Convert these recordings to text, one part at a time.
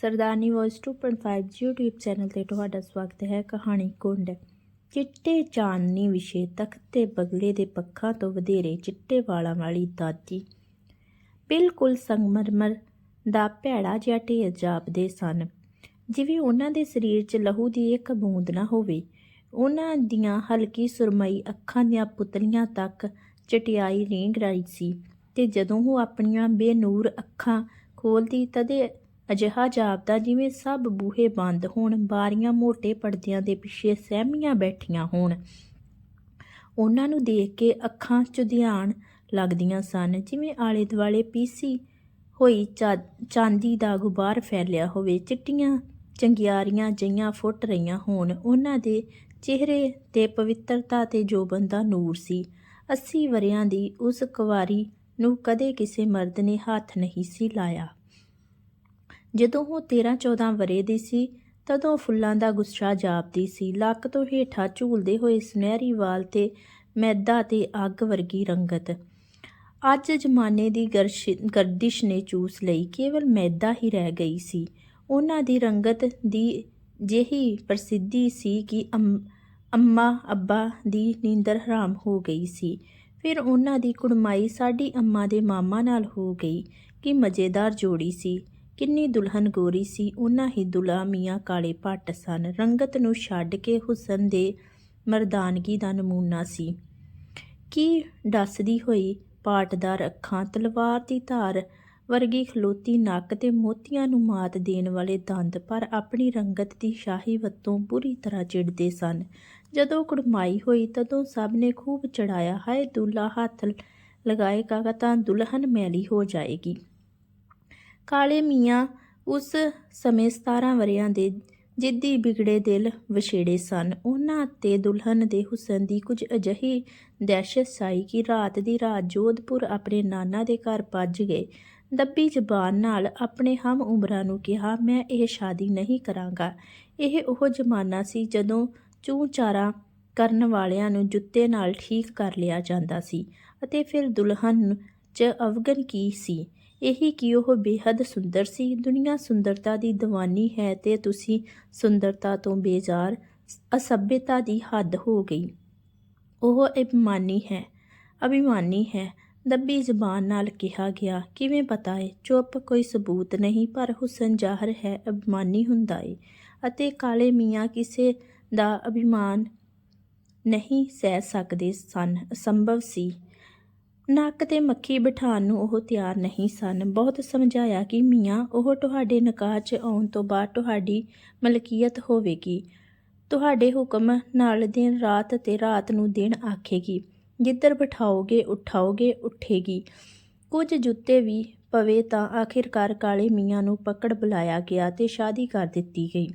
ਸਰਦਾਰਨੀ voice 2.5 YouTube channel ਤੇ ਤੁਹਾਡਾ ਸਵਾਗਤ ਹੈ ਕਹਾਣੀ ਕੁੰਡ। ਚਿੱਟੇ ਚਾਨਨੀ ਵਿਸ਼ੇ ਤਖਤ ਤੇ ਬਗਲੇ ਦੇ ਪੱਖਾਂ ਤੋਂ ਵਧੇਰੇ ਚਿੱਟੇ ਵਾਲਾਂ ਵਾਲੀ ਦਾਦੀ। ਬਿਲਕੁਲ ਸੰਗਮਰਮਰ ਦਾ ਭੈੜਾ ਜਿਹਾ ਢੇਰ ਜਾਪਦੇ ਸਨ। ਜਿਵੇਂ ਉਹਨਾਂ ਦੇ ਸਰੀਰ 'ਚ ਲਹੂ ਦੀ ਇੱਕ ਬੂੰਦ ਨਾ ਹੋਵੇ, ਉਹਨਾਂ ਦੀਆਂ ਹਲਕੀ ਸੁਰਮਈ ਅੱਖਾਂ ਦੀਆਂ ਪੁਤਲੀਆਂ ਤੱਕ ਚਟਿਆਈ ਰੇਂਗ ਰਹੀ ਸੀ ਤੇ ਜਦੋਂ ਉਹ ਆਪਣੀਆਂ ਬੇਨੂਰ ਅੱਖਾਂ ਖੋਲਦੀ ਤਦੇ ਅਜਿਹਾ ਜਾਪਦਾ ਜਿਵੇਂ ਸਭ ਬੂਹੇ ਬੰਦ ਹੋਣ, ਬਾਰੀਆਂ ਮੋٹے ਪਰਦਿਆਂ ਦੇ ਪਿੱਛੇ ਸਹਿਮੀਆਂ ਬੈਠੀਆਂ ਹੋਣ। ਉਹਨਾਂ ਨੂੰ ਦੇਖ ਕੇ ਅੱਖਾਂ ਚੁਧਿਆਣ ਲੱਗਦੀਆਂ ਸਨ, ਜਿਵੇਂ ਆਲੇ ਦੁਆਲੇ ਪੀਸੀ ਹੋਈ ਚਾ- ਚਾਂਦੀ ਦਾ ਗੁਬਾਰ ਫੈਲਿਆ ਹੋਵੇ। ਚਿੱਟੀਆਂ ਚੰਗਿਆਰੀਆਂ ਜਈਆਂ ਫੁੱਟ ਰਹੀਆਂ ਹੋਣ। ਉਹਨਾਂ ਦੇ ਚਿਹਰੇ ਤੇ ਪਵਿੱਤਰਤਾ ਤੇ ਜੋਬਨ ਦਾ ਨੂਰ ਸੀ। 80 ਵਰਿਆਂ ਦੀ ਉਸ ਕੁਵਾਰੀ ਨੂੰ ਕਦੇ ਕਿਸੇ ਮਰਦ ਨੇ ਹੱਥ ਨਹੀਂ ਸੀ ਲਾਇਆ। ਜਦੋਂ ਉਹ 13-14 ਵਰੇ ਦੀ ਸੀ, ਤਦੋਂ ਫੁੱਲਾਂ ਦਾ ਗੁੱਸਾ ਜਾਪਦੀ ਸੀ। ਲੱਕ ਤੋਂ ਹੇਠਾਂ ਝੂਲਦੇ ਹੋਏ ਸੁਨਹਿਰੀ ਵਾਲ ਤੇ ਮੈਦਾ ਤੇ ਅੱਗ ਵਰਗੀ ਰੰਗਤ। ਅੱਜ ਜ਼ਮਾਨੇ ਦੀ ਗਰਸ਼- ਗਰਦਿਸ਼ ਨੇ ਚੂਸ ਲਈ। ਕੇਵਲ ਮੈਦਾ ਹੀ ਰਹਿ ਗਈ ਸੀ। ਉਹਨਾਂ ਦੀ ਰੰਗਤ ਦੀ ਜਿਹੀ ਪ੍ਰਸਿੱਧੀ ਸੀ ਕਿ ਅੰਮ- ਅੰਮਾ, ਅੱਬਾ ਦੀ ਨੀਂਦਰ ਹਰਾਮ ਹੋ ਗਈ ਸੀ। ਫਿਰ ਉਹਨਾਂ ਦੀ ਕੁੜਮਾਈ ਸਾਡੀ ਅੰਮਾ ਦੇ ਮਾਮਾ ਨਾਲ ਹੋ ਗਈ ਕਿ ਮਜ਼ੇਦਾਰ ਜੋੜੀ ਸੀ। ਕਿੰਨੀ ਦੁਲਹਨ ਗੋਰੀ ਸੀ ਉਹਨਾਂ ਹੀ ਦੁਲਾ ਮੀਆਂ ਕਾਲੇ ਭੱਟ ਸਨ। ਰੰਗਤ ਨੂੰ ਛੱਡ ਕੇ ਹੁਸਨ ਦੇ ਮਰਦਾਨਗੀ ਦਾ ਨਮੂਨਾ ਸੀ। ਕੀ ਡੱਸਦੀ ਹੋਈ ਪਾਟਦਾਰ ਅੱਖਾਂ, ਤਲਵਾਰ ਦੀ ਧਾਰ ਵਰਗੀ ਖਲੋਤੀ ਨੱਕ ਤੇ ਮੋਤੀਆਂ ਨੂੰ ਮਾਤ ਦੇਣ ਵਾਲੇ ਦੰਦ ਪਰ ਆਪਣੀ ਰੰਗਤ ਦੀ ਸ਼ਾਹੀ ਵੱਤੋਂ ਬੁਰੀ ਤਰ੍ਹਾਂ ਚਿੜਦੇ ਸਨ। ਜਦੋਂ ਕੁੜਮਾਈ ਹੋਈ, ਤਦੋਂ ਸਭ ਨੇ ਖੂਬ ਚੜਾਇਆ ਹਾਏ ਦੁੱਲਾ ਹੱਥ ਲਗਾਏਗਾ ਤਾਂ ਦੁਲਹਨ ਮੈਲੀ ਹੋ ਜਾਏਗੀ। ਕਾਲੇ ਮੀਆਂ ਉਸ ਸਮੇਂ 17 ਵਰਿਆਂ ਦੇ ਜਿੱਦੀ ਵਿਗੜੇ ਦਿਲ ਵਿਛੇੜੇ ਸਨ। ਉਹਨਾਂ ਤੇ ਦੁਲਹਨ ਦੇ ਹੁਸਨ ਦੀ ਕੁਝ ਅਜਿਹੀ ਦਹਿਸ਼ਤ ਸਾਈ ਕਿ ਰਾਤ ਦੀ ਰਾਤ ਜੋਧਪੁਰ ਆਪਣੇ ਨਾਨਾ ਦੇ ਘਰ ਭੱਜ ਗਏ। ਦੱਬੀ ਜ਼ਬਾਨ ਨਾਲ ਆਪਣੇ ਹਮ ਉਮਰਾਂ ਨੂੰ ਕਿਹਾ, ਮੈਂ ਇਹ ਸ਼ਾਦੀ ਨਹੀਂ ਕਰਾਂਗਾ। ਇਹ ਉਹ ਜ਼ਮਾਨਾ ਸੀ ਜਦੋਂ ਚੂੰ ਚਾਰਾ ਕਰਨ ਵਾਲਿਆਂ ਨੂੰ ਜੁੱਤੇ ਨਾਲ ਠੀਕ ਕਰ ਲਿਆ ਜਾਂਦਾ ਸੀ ਅਤੇ ਫਿਰ ਦੁਲਹਨ 'ਚ ਅਵਗਨ ਕੀ ਸੀ? ਇਹੀ ਕਿ ਉਹ ਬੇਹੱਦ ਸੁੰਦਰ ਸੀ। ਦੁਨੀਆ ਸੁੰਦਰਤਾ ਦੀ ਦੀਵਾਨੀ ਹੈ ਤੇ ਤੁਸੀਂ ਸੁੰਦਰਤਾ ਤੋਂ ਬੇਜ਼ਾਰ ਅਸਭਿਅਤਾ ਦੀ ਹੱਦ ਹੋ ਗਈ। ਉਹ ਅਭਿਮਾਨੀ ਹੈ ਅਭਿਮਾਨੀ ਹੈ, ਦੱਬੀ ਜ਼ਬਾਨ ਨਾਲ ਕਿਹਾ ਗਿਆ। ਕਿਵੇਂ ਪਤਾ ਏ? ਚੁੱਪ ਕੋਈ ਸਬੂਤ ਨਹੀਂ, ਪਰ ਹੁਸਨ ਜ਼ਾਹਰ ਹੈ, ਅਭਿਮਾਨੀ ਹੁੰਦਾ ਏ। ਅਤੇ ਕਾਲੇ ਮੀਆਂ ਕਿਸੇ ਦਾ ਅਭਿਮਾਨ ਨਹੀਂ ਸਹਿ ਸਕਦੇ ਸਨ। ਅਸੰਭਵ ਸੀ। ਨੱਕ ਤੇ ਮੱਖੀ ਬਿਠਾਉਣ ਨੂੰ ਉਹ ਤਿਆਰ ਨਹੀਂ ਸਨ। ਬਹੁਤ ਸਮਝਾਇਆ ਕਿ ਮੀਆਂ, ਉਹ ਤੁਹਾਡੇ ਨਿਕਾਹ 'ਚ ਆਉਣ ਤੋਂ ਬਾਅਦ ਤੁਹਾਡੀ ਮਲਕੀਅਤ ਹੋਵੇਗੀ। ਤੁਹਾਡੇ ਹੁਕਮ ਨਾਲ ਦਿਨ ਰਾਤ ਤੇ ਰਾਤ ਨੂੰ ਦਿਨ ਆਖੇਗੀ। ਜਿੱਧਰ ਬਿਠਾਓਗੇ, ਉਠਾਓਗੇ, ਉੱਠੇਗੀ। ਕੁਝ ਜੁੱਤੇ ਵੀ ਪਵੇ ਤਾਂ ਆਖਿਰਕਾਰ ਕਾਲੇ ਮੀਆਂ ਨੂੰ ਪਕੜ ਬੁਲਾਇਆ ਗਿਆ ਤੇ ਸ਼ਾਦੀ ਕਰ ਦਿੱਤੀ ਗਈ।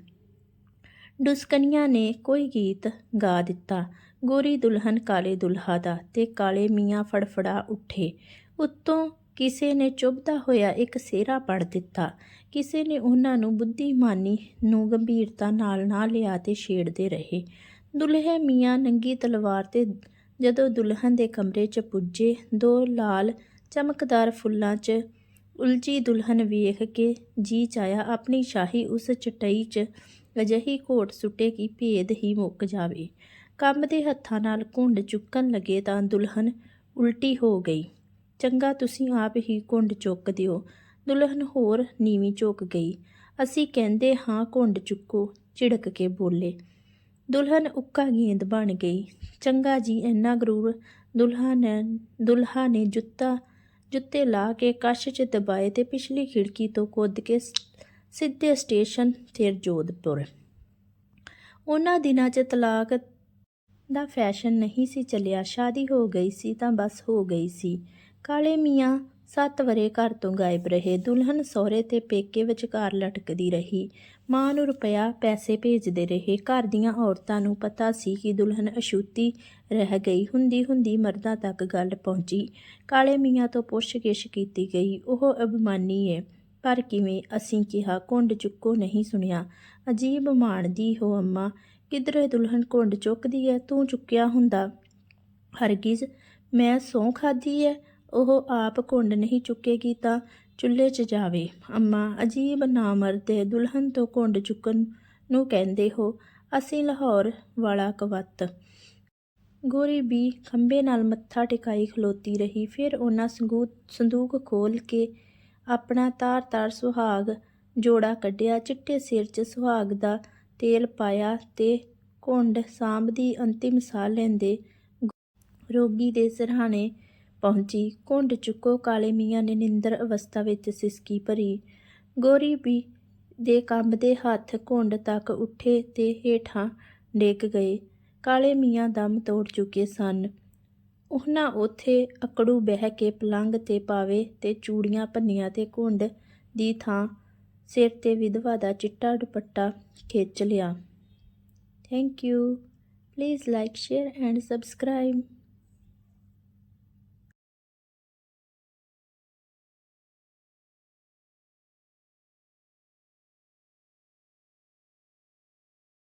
ਡੁਸਕਨੀਆਂ ਨੇ ਕੋਈ ਗੀਤ ਗਾ ਦਿੱਤਾ। ਗੋਰੀ ਦੁਲਹਨ ਕਾਲੇ ਦੁਲਹਾ ਦਾ ਤੇ ਕਾਲੇ ਮੀਆਂ ਫੜਫੜਾ ਉੱਠੇ। ਉੱਤੋਂ ਕਿਸੇ ਨੇ ਚੁੱਭਦਾ ਹੋਇਆ ਇੱਕ ਸਿਹਰਾ ਪੜ ਦਿੱਤਾ। ਕਿਸੇ ਨੇ ਉਹਨਾਂ ਨੂੰ ਬੁੱਧੀਮਾਨੀ ਨੂੰ ਗੰਭੀਰਤਾ ਨਾਲ ਨਾ ਲਿਆ ਤੇ ਛੇੜਦੇ ਰਹੇ। ਦੁਲਹੇ ਮੀਆਂ ਨੰਗੀ ਤਲਵਾਰ ਤੇ ਜਦੋਂ ਦੁਲਹਨ ਦੇ ਕਮਰੇ 'ਚ ਪੁੱਜੇ, ਦੋ ਲਾਲ ਚਮਕਦਾਰ ਫੁੱਲਾਂ 'ਚ ਉਲਝੀ ਦੁਲਹਨ ਵੇਖ ਕੇ ਜੀ ਚਾਇਆ ਆਪਣੀ ਸ਼ਾਹੀ ਉਸ ਚਟਈ 'ਚ ਅਜਿਹੀ ਘੋਟ ਸੁੱਟੇ ਕਿ ਭੇਦ ਹੀ ਮੁੱਕ ਜਾਵੇ। ਕੰਮ ਦੇ ਹੱਥਾਂ ਨਾਲ ਘੁੰਡ ਚੁੱਕਣ ਲੱਗੇ ਤਾਂ ਦੁਲਹਨ ਉਲਟੀ ਹੋ ਗਈ। ਚੰਗਾ, ਤੁਸੀਂ ਆਪ ਹੀ ਘੁੰਡ ਚੁੱਕ ਦਿਓ। ਦੁਲਹਨ ਹੋਰ ਨੀਵੀਂ ਝੁਕ ਗਈ। ਅਸੀਂ ਕਹਿੰਦੇ ਹਾਂ ਘੁੰਡ ਚੁੱਕੋ। ਝਿੜਕ ਕੇ ਬੋਲੇ। ਦੁਲਹਨ ਉੱਕਾ ਗੇਂਦ ਬਣ ਗਈ। ਚੰਗਾ ਜੀ, ਇੰਨਾ ਗਰੂਰ ਦੁਲਹਾ ਨੇ ਦੁਲਹਾ ਨੇ ਜੁੱਤਾ, ਜੁੱਤੇ ਲਾ ਕੇ ਕਸ਼ 'ਚ ਦਬਾਏ ਤੇ ਪਿਛਲੀ ਖਿੜਕੀ ਤੋਂ ਕੁੱਦ ਕੇ ਸ- ਸਿੱਧੇ ਸਟੇਸ਼ਨ, ਫਿਰ ਜੋਧਪੁਰ। ਉਹਨਾਂ ਦਿਨਾਂ 'ਚ ਤਲਾਕ ਦਾ ਫੈਸ਼ਨ ਨਹੀਂ ਸੀ ਚੱਲਿਆ, ਸ਼ਾਦੀ ਹੋ ਗਈ ਸੀ ਤਾਂ ਬਸ ਹੋ ਗਈ ਸੀ। ਕਾਲੇ ਮੀਆਂ ਸੱਤ ਵਰੇ ਘਰ ਤੋਂ ਗਾਇਬ ਰਹੇ। ਦੁਲਹਨ ਸਹੁਰੇ ਤੇ ਪੇਕੇ ਵਿਚਕਾਰ ਲਟਕਦੀ ਰਹੀ। ਮਾਂ ਨੂੰ ਰੁਪਇਆ ਪੈਸੇ ਭੇਜਦੇ ਰਹੇ। ਘਰ ਦੀਆਂ ਔਰਤਾਂ ਨੂੰ ਪਤਾ ਸੀ ਕਿ ਦੁਲਹਨ ਅਛੂਤੀ ਰਹਿ ਗਈ। ਹੁੰਦੀ ਹੁੰਦੀ ਮਰਦਾਂ ਤੱਕ ਗੱਲ ਪਹੁੰਚੀ। ਕਾਲੇ ਮੀਆਂ ਤੋਂ ਪੁੱਛਗਿੱਛ ਕੀਤੀ ਗਈ। ਉਹ ਅਭਿਮਾਨੀ ਏ। ਪਰ ਕਿਵੇਂ? ਅਸੀਂ ਕਿਹਾ, ਕੁੰਡ ਚੁੱਕੋ, ਨਹੀਂ ਸੁਣਿਆ। ਅਜੀਬ ਮਾਣਦੀ ਹੋ, ਅੰਮਾ। ਕਿਧਰੇ ਦੁਲਹਨ ਕੁੰਡ ਚੁੱਕਦੀ ਐ, ਤੂੰ ਚੁੱਕਿਆ ਹੁੰਦਾ। ਹਰਗਿਜ਼, ਮੈਂ ਸਹੁੰ ਖਾਦੀ ਐ, ਉਹ ਆਪ ਕੁੰਡ ਨਹੀਂ ਚੁੱਕੇਗੀ ਤਾਂ ਚੁੱਲ੍ਹੇ 'ਚ ਜਾਵੇ। ਅੰਮਾ, ਅਜੀਬ ਨਾਮਰਦ ਦੁਲਹਨ ਤੋਂ ਘੁੰਡ ਚੁੱਕਣ ਨੂੰ ਕਹਿੰਦੇ ਹੋ, ਅਸੀਂ ਲਾਹੌਰ ਵਾਲਾ ਕਵੱਤ। ਗੋਰੀ ਵੀ ਖੰਬੇ ਨਾਲ ਮੱਥਾ ਟਿਕਾਈ ਖਲੋਤੀ ਰਹੀ, ਫਿਰ ਉਹਨਾਂ ਸੰਗੂ ਸੰਦੂਕ ਖੋਲ ਕੇ ਆਪਣਾ ਤਾਰ-ਤਾਰ ਸੁਹਾਗ ਜੋੜਾ ਕੱਢਿਆ, ਚਿੱਟੇ ਸਿਰ 'ਚ ਸੁਹਾਗ ਦਾ ਤੇਲ ਪਾਇਆ ਤੇ ਘੁੰਡ ਸਾਂਭਦੀ ਅੰਤਿਮ ਸਾਹ ਲੈਂਦੇ ਰੋਗੀ ਦੇ ਸਿਰਹਾਣੇ ਪਹੁੰਚੀ। ਘੁੰਡ ਚੁੱਕੋ, ਕਾਲੇ ਮੀਆਂ ਨੇ ਨਿੰਦਰ ਅਵਸਥਾ ਵਿੱਚ ਸਿਸਕੀ ਭਰੀ। ਗੋਰੀ ਵੀ ਦੇ ਕੰਬਦੇ ਹੱਥ ਘੁੰਡ ਤੱਕ ਉੱਠੇ ਤੇ ਹੇਠਾਂ ਡਿੱਗ ਗਏ। ਕਾਲੇ ਮੀਆਂ ਦਮ ਤੋੜ ਚੁੱਕੇ ਸਨ। ਉਹਨਾਂ ਉਥੇ ਅਕੜੂ ਬਹਿ ਕੇ ਪਲੰਘ ਤੇ ਪਾਵੇ ਤੇ ਚੂੜੀਆਂ ਭੰਨੀਆਂ ਤੇ ਘੁੰਡ ਦੀ ਥਾਂ ਸਿਰ ਤੇ ਵਿਧਵਾ ਦਾ ਚਿੱਟਾ ਦੁਪੱਟਾ ਖਿੱਚ ਲਿਆ। Thank you please like share and subscribe